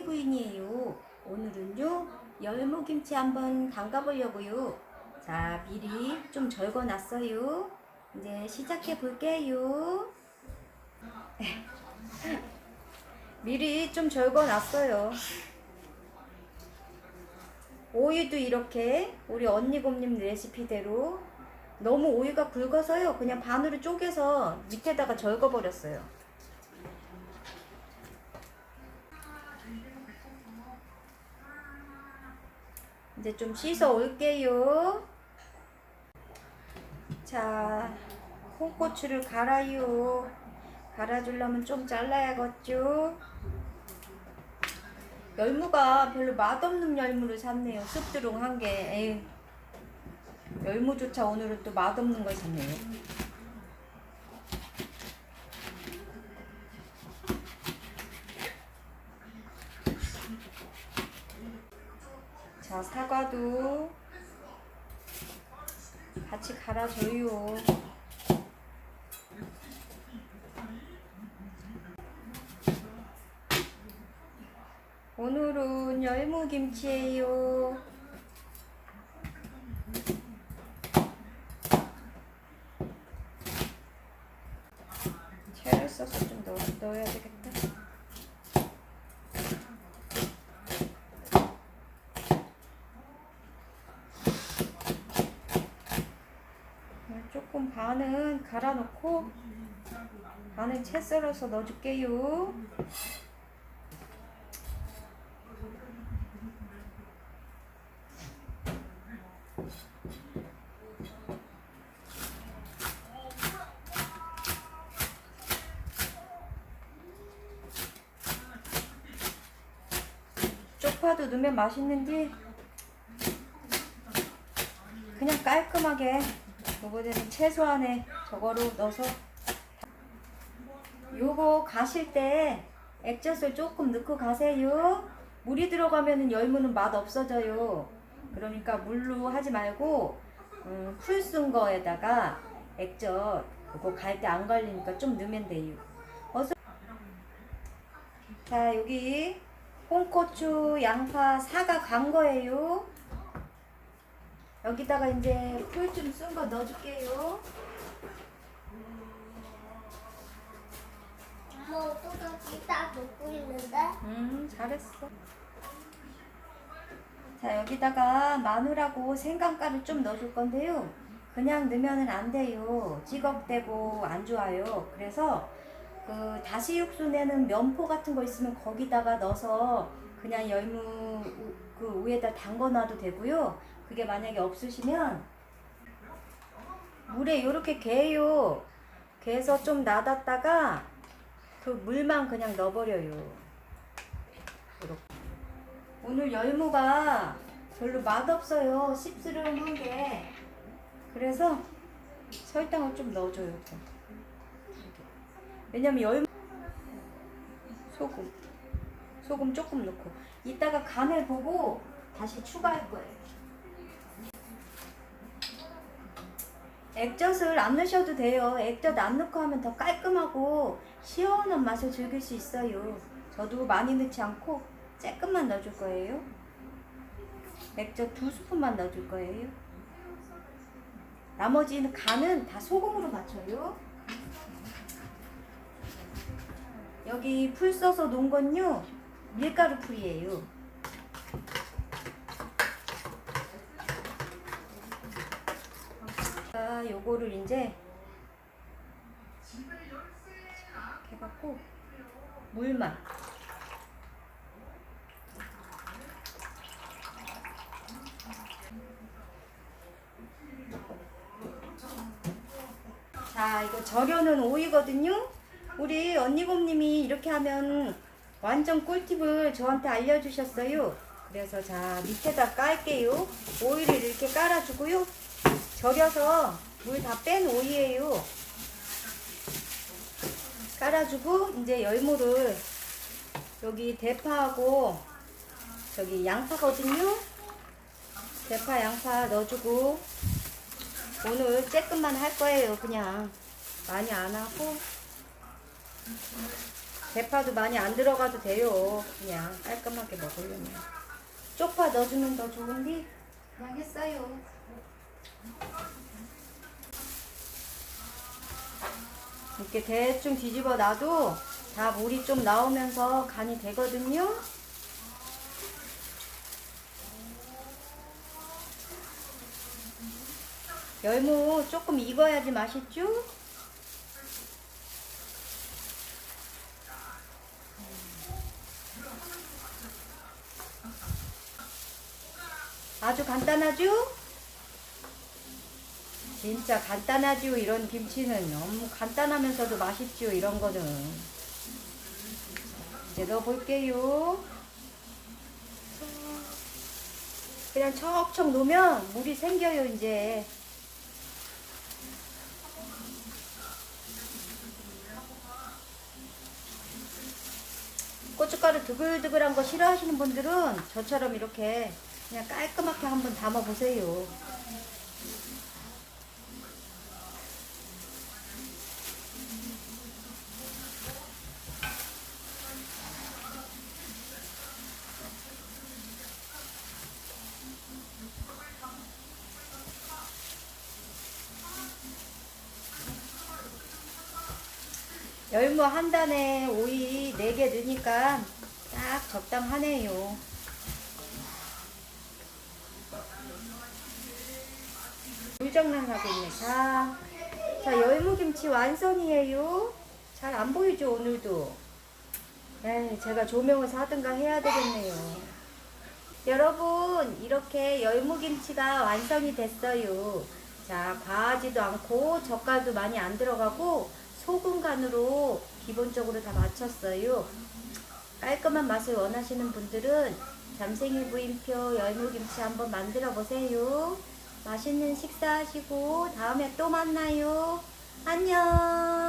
혜리 부인이에요. 오늘은요 열무김치 한번 담가보려고요. 자 미리 좀 절거놨어요. 이제 시작해 볼게요. 미리 좀 절거놨어요. 오이도 이렇게 우리 언니 곰님 레시피대로 너무 오이가 굵어서요. 그냥 반으로 쪼개서 밑에다가 절거버렸어요. 이제 좀 씻어 올게요. 자, 홍고추를 갈아요. 갈아주려면 좀 잘라야겠죠. 열무가 별로 맛없는 열무를 샀네요. 쑥드렁한 게. 에휴. 열무조차 오늘은 또 맛없는 걸 샀네요. 자, 사과도 같이 갈아줘요. 오늘은 열무김치예요. 채를 써서 좀 넣, 넣어야 되겠다. 네, 조금 반은 갈아놓고 반은 채 썰어서 넣어줄게요. 쪽파도 넣으면 맛있는지 그냥 깔끔하게 요거는 최소한의 저거로 넣어서 요거 가실 때 액젓을 조금 넣고 가세요. 물이 들어가면은 열무는 맛 없어져요. 그러니까 물로 하지 말고 음, 풀쓴 거에다가 액젓 요거 갈 때안 갈리니까 좀 넣으면 돼요. 어서. 자 여기 홍고추, 양파, 사과 간 거예요. 여기다가 이제 풀 좀 쓴 거 넣어줄게요. 엄마 어떡하지? 딱 먹고 있는데? 음, 잘했어. 자, 여기다가 마늘하고 생강가루 좀 넣어줄 건데요. 그냥 넣으면 안 돼요. 찌걱대고 안 좋아요. 그래서 그 다시 육수 내는 면포 같은 거 있으면 거기다가 넣어서 그냥 열무 우- 그 위에다 담궈놔도 되고요. 그게 만약에 없으시면 물에 이렇게 개요. 개서 좀 놔뒀다가 그 물만 그냥 넣어버려요. 이렇게. 오늘 열무가 별로 맛없어요. 씹스름한 게. 그래서 설탕을 좀 넣어줘요. 왜냐면 열무 소금 소금 조금 넣고 이따가 간을 보고 다시 추가할 거예요. 액젓을 안 넣으셔도 돼요. 액젓 안 넣고 하면 더 깔끔하고 시원한 맛을 즐길 수 있어요. 저도 많이 넣지 않고 조금만 넣어줄 거예요. 액젓 두 스푼만 넣어줄 거예요. 나머지는 간은 다 소금으로 맞춰요. 여기 풀 써서 놓은 건요 밀가루 풀이에요. 자, 요거를 이제 해갖고 물만 자 이거 절여놓은 오이거든요 우리 언니곰님이 이렇게 하면 완전 꿀팁을 저한테 알려주셨어요. 그래서 자 밑에다 깔게요. 오이를 이렇게 깔아주고요. 절여서 물 다 뺀 오이예요. 깔아주고 이제 열무를 여기 대파하고 저기 양파거든요. 대파 양파 넣어주고 오늘 조금만 할 거예요 그냥. 많이 안 하고 대파도 많이 안 들어가도 돼요. 그냥 깔끔하게 먹으려면. 쪽파 넣어주면 더 좋은데 그냥 했어요. 이렇게 대충 뒤집어 놔도 다 물이 좀 나오면서 간이 되거든요. 열무 조금 익어야지 맛있죠? 아주 간단하죠? 진짜 간단하죠 이런 김치는. 너무 간단하면서도 맛있죠 이런 거는. 이제 넣어볼게요. 그냥 척척 놓으면 물이 생겨요 이제. 고춧가루 드글드글한 거 싫어하시는 분들은 저처럼 이렇게 그냥 깔끔하게 한번 담아 보세요. 열무 한 단에 오이 4개 넣으니까 딱 적당하네요. 있네. 자, 자 열무김치 완성이에요. 잘 안 보이죠 오늘도. 에이, 제가 조명을 사든가 해야 되겠네요. 여러분 이렇게 열무김치가 완성이 됐어요. 자 과하지도 않고 젓갈도 많이 안 들어가고 소금 간으로 기본적으로 다 맞췄어요. 깔끔한 맛을 원하시는 분들은 잠생이 부인표 열무김치 한번 만들어 보세요. 맛있는 식사하시고 다음에 또 만나요. 안녕.